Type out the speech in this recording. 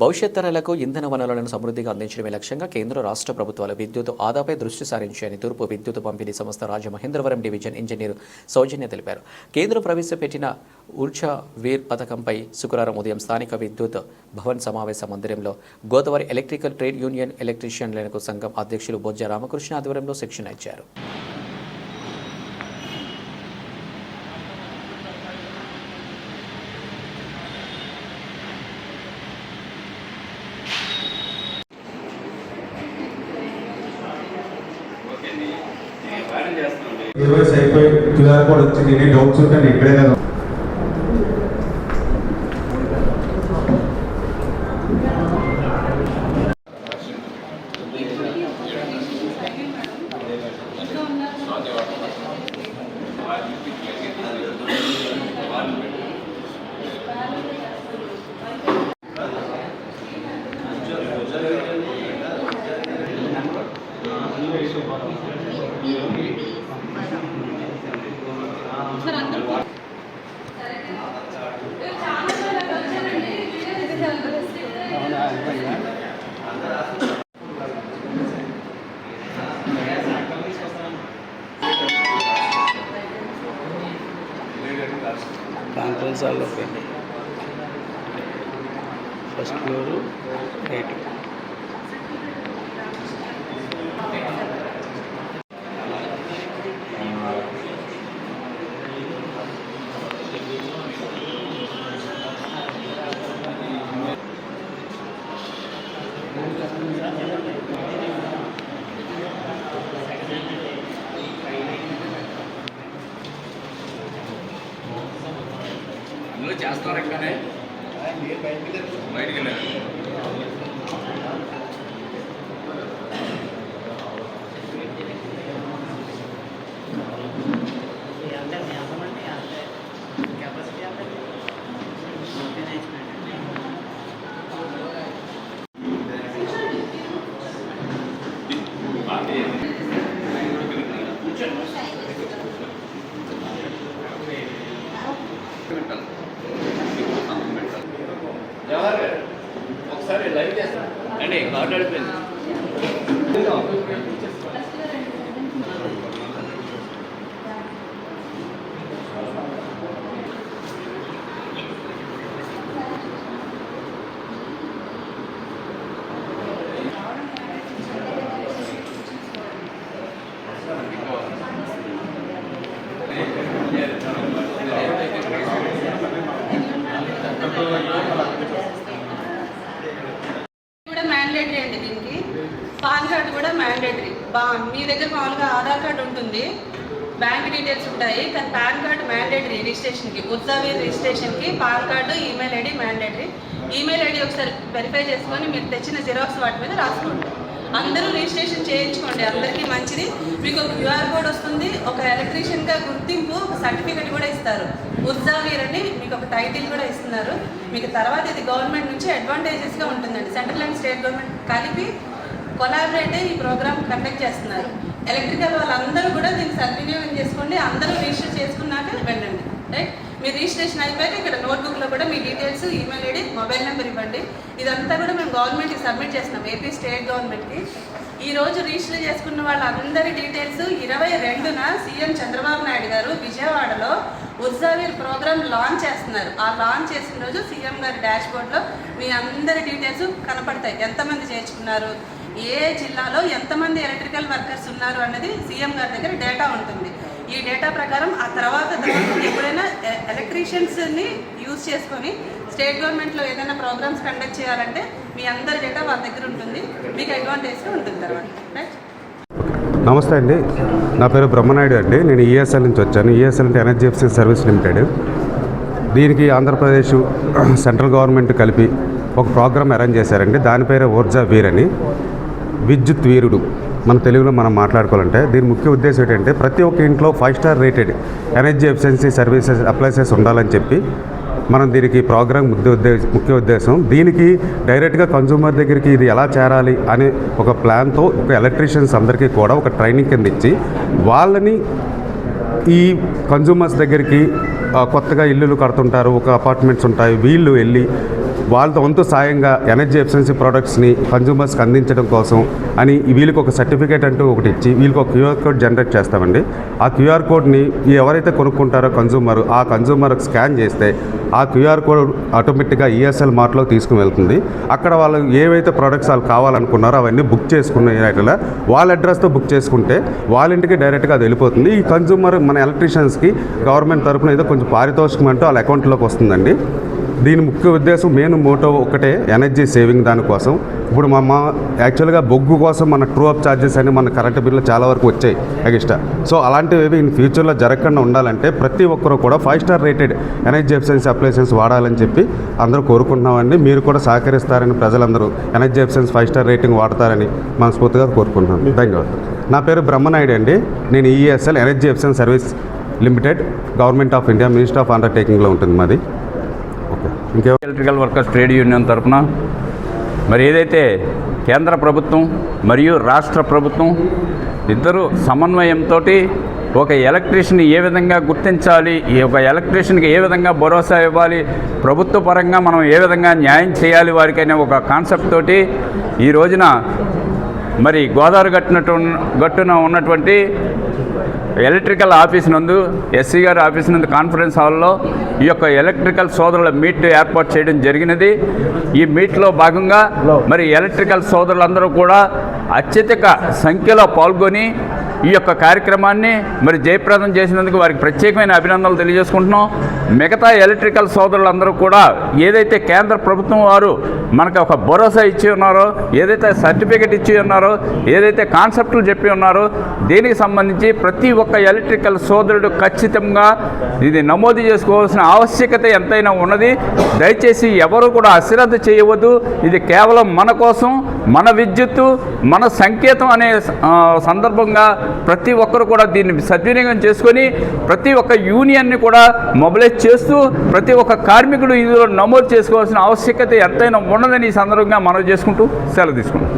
భవిష్యత్ తరాలకు ఇంధన వనరులను సమృద్ధిగా అందించడమే లక్ష్యంగా కేంద్ర రాష్ట్ర ప్రభుత్వాలు విద్యుత్ ఆదాపై దృష్టి సారించాయని తూర్పు విద్యుత్ పంపిణీ సంస్థ రాజమహేంద్రవరం డివిజన్ ఇంజనీర్ సౌజన్య తెలిపారు. కేంద్రం ప్రవేశపెట్టిన ఊర్జా వీర్ పథకంపై శుక్రవారం ఉదయం స్థానిక విద్యుత్ భవన్ సమావేశ మందిరంలో గోదావరి ఎలక్ట్రికల్ ట్రేడ్ యూనియన్ ఎలక్ట్రీషియన్లకు సంఘం అధ్యక్షులు బొజ్జ రామకృష్ణ ఆధ్వర్యంలో శిక్షణ ఇచ్చారు. ఇరవై అయిపోయి క్యూఆర్ కోడ్ వచ్చింది ఎన్ని డౌట్స్ ఉంటే నేను ఇక్కడే కదా కాన్ఫరెన్స్ హాల్లో పెట్టండి ఫస్ట్ ఫ్లోరు రైట్ అందులో చేస్తున్నారు ఎక్కనే బయటికి వెళ్ళారు జవహర్ గారు ఒకసారి లైవ్ చేస్తాను అండి మాట్లాడిపోయింది Thank you మ్యాండేటరీ అండి దీనికి పాన్ కార్డు కూడా మ్యాండేటరీ బా మీ దగ్గర మామూలుగా ఆధార్ కార్డు ఉంటుంది. బ్యాంక్ డీటెయిల్స్ ఉంటాయి. కానీ పాన్ కార్డు మ్యాండేటరీ రిజిస్ట్రేషన్కి ఉత్సావి రిజిస్ట్రేషన్కి PAN card email ID mandatory email ID ఒకసారి వెరిఫై చేసుకొని మీరు తెచ్చిన జిరాక్స్ వాటి మీద రాసుకోండి. అందరూ రిజిస్ట్రేషన్ చేయించుకోండి. అందరికీ మంచిది. మీకు ఒక క్యూఆర్ కోడ్ వస్తుంది. ఒక ఎలక్ట్రీషియన్గా గుర్తింపు ఒక సర్టిఫికెట్ కూడా ఇస్తారు. ఉర్జావీర్ అని మీకు ఒక టైటిల్ కూడా ఇస్తున్నారు. మీకు తర్వాత ఇది గవర్నమెంట్ నుంచి అడ్వాంటేజెస్గా ఉంటుందండి. సెంట్రల్ అండ్ స్టేట్ గవర్నమెంట్ కలిపి కొలాబరేటివ్ ఈ ప్రోగ్రామ్ కండక్ట్ చేస్తున్నారు. ఎలక్ట్రికల్ వాళ్ళందరూ కూడా దీన్ని సద్వినియోగం చేసుకోండి. అందరూ రిజిస్టర్ చేసుకున్నాక వెళ్ళండి. రైట్ మీ రిజిస్ట్రేషన్ అయిపోయాక ఇక్కడ నోట్బుక్లో కూడా మీ details email ID mobile number ఇవ్వండి. ఇదంతా కూడా మేము గవర్నమెంట్కి సబ్మిట్ చేస్తున్నాం. ఏపీ స్టేట్ గవర్నమెంట్కి. ఈ రోజు రిజిస్టర్ చేసుకున్న వాళ్ళందరి డీటెయిల్స్ ఇరవై రెండున సీఎం చంద్రబాబు నాయుడు గారు విజయవాడలో ఉర్జావీర్ ప్రోగ్రామ్ లాంచ్ చేస్తున్నారు. ఆ లాంచ్ చేసిన రోజు సీఎం గారి డాష్ బోర్డ్లో మీ అందరి డీటెయిల్స్ కనపడతాయి. ఎంతమంది చేర్చుకున్నారు? ఏ జిల్లాలో ఎంతమంది ఎలక్ట్రికల్ వర్కర్స్ ఉన్నారు అన్నది సీఎం గారి దగ్గర డేటా ఉంటుంది. ఈ డేటా ప్రకారం ఆ తర్వాత ఎప్పుడైనా ఎలక్ట్రీషియన్స్ని యూజ్ చేసుకొని స్టేట్ గవర్నమెంట్లో ఏదైనా ప్రోగ్రామ్స్ కండక్ట్ చేయాలంటే మీ అందరి డేటా వాళ్ళ దగ్గర ఉంటుంది. మీకు అడ్వాంటేజ్గా ఉంటుంది తర్వాత. రైట్ నమస్తే అండి. నా పేరు బ్రహ్మనాయుడు అండి. నేను ఈఎస్ఎల్ నుంచి వచ్చాను. ఈఎస్ఎల్ అంటే ఎనర్జీ సర్వీస్ లిమిటెడ్ దీనికి ఆంధ్రప్రదేశ్ సెంట్రల్ గవర్నమెంట్ కలిపి ఒక ప్రోగ్రామ్ అరేంజ్ చేశారండి. దాని పేరే ఊర్జా వీర్ అని విద్యుత్ వీరుడు మన తెలుగులో మనం మాట్లాడుకోవాలంటే దీని ముఖ్య ఉద్దేశం ఏంటంటే ప్రతి ఒక్క ఇంట్లో five star rated energy efficiency services appliances ఉండాలని చెప్పి మనం దీనికి ప్రోగ్రామ్ ముఖ్య ఉద్దేశం ముఖ్య ఉద్దేశం. దీనికి డైరెక్ట్గా కన్జ్యూమర్ దగ్గరికి ఇది ఎలా చేరాలి అనే ఒక ప్లాన్తో ఒక ఎలక్ట్రీషియన్స్ అందరికీ కూడా ఒక ట్రైనింగ్ కింద ఇచ్చి వాళ్ళని ఈ కన్జ్యూమర్స్ దగ్గరికి కొత్తగా ఇల్లులు కడుతుంటారు ఒక అపార్ట్మెంట్స్ ఉంటాయి వీళ్ళు వెళ్ళి వాళ్ళతో వంతు సాయంగా ఎనర్జీ ఎఫిషియన్సీ ప్రోడక్ట్స్ని కన్జ్యూమర్స్కి అందించడం కోసం అని వీళ్ళకి ఒక సర్టిఫికేట్ అంటూ ఒకటి ఇచ్చి వీళ్ళకి ఒక క్యూఆర్ కోడ్ జనరేట్ చేస్తామండి. ఆ క్యూఆర్ కోడ్ని ఎవరైతే కొనుక్కుంటారో కన్జ్యూమర్ ఆ కన్జ్యూమర్ స్కాన్ చేస్తే ఆ క్యూఆర్ కోడ్ ఆటోమేటిక్గా ఈఎస్ఎల్ మార్ట్లో తీసుకుని వెళ్తుంది. అక్కడ వాళ్ళు ఏవైతే ప్రోడక్ట్స్ వాళ్ళు కావాలనుకున్నారో అవన్నీ బుక్ చేసుకున్న రైతుల వాళ్ళ అడ్రస్తో బుక్ చేసుకుంటే వాళ్ళ ఇంటికి డైరెక్ట్గా అది వెళ్ళిపోతుంది. ఈ కన్జ్యూమర్ మన ఎలక్ట్రీషియన్స్కి గవర్నమెంట్ తరఫున ఏదో కొంచెం పారితోషికం అంటూ వాళ్ళ అకౌంట్లోకి వస్తుందండి. దీని ముఖ్య ఉద్దేశం మెయిన్ మోటో ఒకటే ఎనర్జీ సేవింగ్ దానికోసం ఇప్పుడు మా మా యాక్చువల్గా బొగ్గు కోసం మన ట్రూ అప్ ఛార్జెస్ అని మన కరెంట్ బిల్లు చాలా వరకు వచ్చాయి ఎక్స్ట్రా సో అలాంటివి ఇన్ ఫ్యూచర్లో జరగకుండా ఉండాలంటే ప్రతి ఒక్కరు కూడా five star rated energy efficiency appliances వాడాలని చెప్పి అందరూ కోరుకుంటున్నామండి. మీరు కూడా సహకరిస్తారని ప్రజలందరూ energy efficiency five star rating వాడతారని మనస్ఫూర్తిగా కోరుకుంటున్నాను. ధన్యవాదాలు. నా పేరు బ్రహ్మనాయుడు అండి. నేను ESL energy efficiency service limited government of India minister of అండర్టేకింగ్లో ఉంటుంది మాది. ఎలక్ట్రికల్ వర్కర్స్ ట్రేడ్ యూనియన్ తరఫున మరి ఏదైతే కేంద్ర ప్రభుత్వం మరియు రాష్ట్ర ప్రభుత్వం ఇద్దరు సమన్వయంతో ఒక ఎలక్ట్రీషియన్ ఏ విధంగా గుర్తించాలి ఈ ఒక ఎలక్ట్రీషియన్కి ఏ విధంగా భరోసా ఇవ్వాలి ప్రభుత్వ పరంగా మనం ఏ విధంగా న్యాయం చేయాలి వారికైనా ఒక కాన్సెప్ట్ తోటి ఈ రోజున మరి గోదావరి గట్టునట్టు గట్టున ఉన్నటువంటి ఎలక్ట్రికల్ ఆఫీస్ నందు ఎస్సీ గారి ఆఫీస్ నందు కాన్ఫరెన్స్ హాల్లో ఈ యొక్క ఎలక్ట్రికల్ సోదరుల మీట్ ఏర్పాటు చేయడం జరిగినది. ఈ మీట్లో భాగంగా మరి ఎలక్ట్రికల్ సోదరులందరూ కూడా అత్యధిక సంఖ్యలో పాల్గొని ఈ యొక్క కార్యక్రమాన్ని మరి జయప్రదం చేసినందుకు వారికి ప్రత్యేకమైన అభినందనలు తెలియజేసుకుంటున్నాం. మిగతా ఎలక్ట్రికల్ సోదరులందరూ కూడా ఏదైతే కేంద్ర ప్రభుత్వం వారు మనకు ఒక భరోసా ఇచ్చి ఉన్నారో ఏదైతే సర్టిఫికెట్ ఇచ్చి ఉన్నారో ఏదైతే కాన్సెప్ట్లు చెప్పి ఉన్నారో దీనికి సంబంధించి ప్రతి ఒక్క ఎలక్ట్రికల్ సోదరుడు ఖచ్చితంగా ఇది నమోదు చేసుకోవాల్సిన ఆవశ్యకత ఎంతైనా ఉన్నది. దయచేసి ఎవరు కూడా అశ్రద్ధ చేయవద్దు. ఇది కేవలం మన కోసం మన విద్యుత్తు మన సంకేతం అనే సందర్భంగా ప్రతి ఒక్కరు కూడా దీన్ని సద్వినియోగం చేసుకొని ప్రతి ఒక్క యూనియన్ని కూడా మొబిలైజ్ చేస్తూ ప్రతి ఒక్క కార్మికుడు ఇందులో నమోదు చేసుకోవాల్సిన ఆవశ్యకత ఎంతైనా ఉన్నదని ఈ సందర్భంగా మనవి చేసుకుంటూ సెలవు తీసుకుంటాం